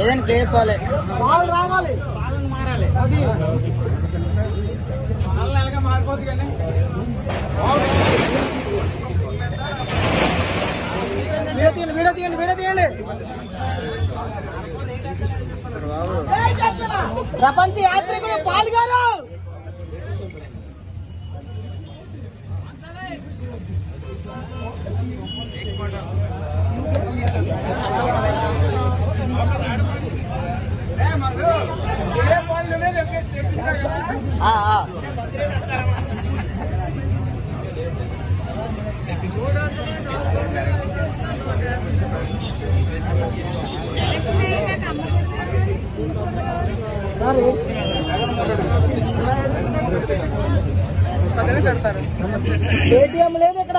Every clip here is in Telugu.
ఏదైనా వాళ్ళు రావాలి. అది. తీయండి వీడియో తీయండి వీడియో తీయండి. ప్రపంచ యాత్రికుడు పాల్గొరు ఏటీఎం లేదు ఇక్కడ.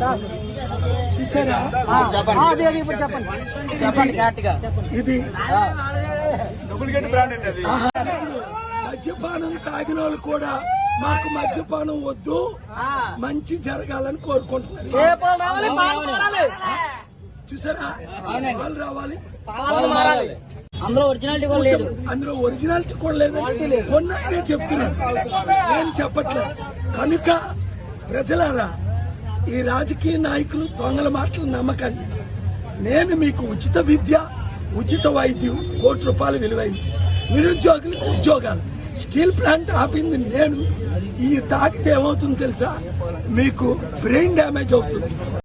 సార్. చూసారా? అదే ఇప్పుడు చెప్పండి. చెప్పండి ఇది. మద్యపానం తాగిన వాళ్ళు కూడా మాకు మద్యపానం వద్దు. మంచి జరగాలని పాలు రావాలి మారాలి. చూసారా? వాళ్ళు రావాలి. పాలు మారాలి. అందులో ఒరిజినాలిటీ కూడా లేదు. అందులో ఒరిజినాలిటీ కూడా లేదు. కొన్ని అయితే చెప్తున్నాను నేను చెప్పట్లేదు కనుక ప్రజలారా ఈ రాజకీయ నాయకులు దొంగల మాటలు నమ్మకండి. నేను మీకు ఉచిత విద్య ఉచిత వైద్యం కోటి రూపాయలు విలువైంది. నిరుద్యోగులకు ఉద్యోగాలు. స్టీల్ ప్లాంట్ ఆపింది నేను. ఈ తాగితే ఏమవుతుందో తెలుసా? మీకు బ్రెయిన్ డ్యామేజ్ అవుతుంది.